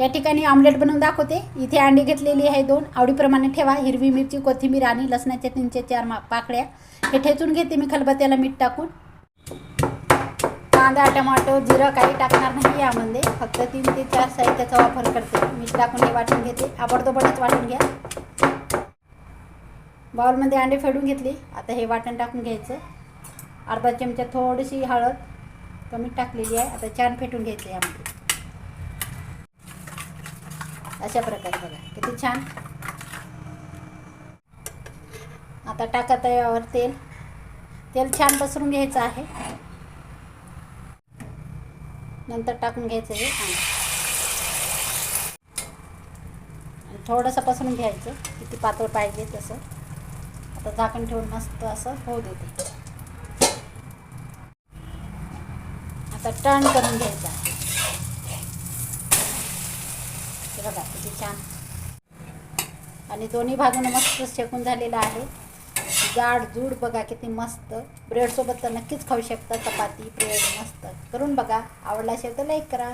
या ठिकाणी ऑमलेट बनवून दाखवते. इथे अंडी घेतलेली आहे दोन. आवडीप्रमाणे ठेवा. हिरवी मिरची कोथिंबीर आणि लसणाच्या तीनशे चार मा पाकळ्या. हे ठेचून घेते मी खलबत्त्याला मीठ टाकून. कांदा टमाटो जिरं काही टाकणार नाही यामध्ये. फक्त तीन ते चार साहित्याचा वापर करते. मीठ टाकून हे वाटून घेते. आबडदोबडच वाटून घ्या. बाउलमध्ये अंडे फेडून घेतले. आता हे वाटण टाकून घ्यायचं. अर्धा चमचा थोडीशी हळद. कमी टाकलेली आहे. आता छान फेटून घ्यायचं यामध्ये. अशा प्रकारे बघा. किती छान. आता टाकत आहे यावर तेल. तेल छान पसरून घ्यायचं आहे. नंतर टाकून घ्यायचं हे आणि. थोडंसं पसरून घ्यायचं. किती पातळ पाहिजे तसं. आता झाकण ठेवून मस्त असं होऊ देते. आता टर्न करून घ्यायचं आहे हे बघा किती छान. आणि दोन्ही बाजूने मस्त शेकून झालेलं आहे. जाड जूड बघा किती मस्त. ब्रेडसोबत तर नक्कीच खाऊ शकता चपाती ब्रेड मस्त. करून बघा. आवडला असेल तर लाईक करा.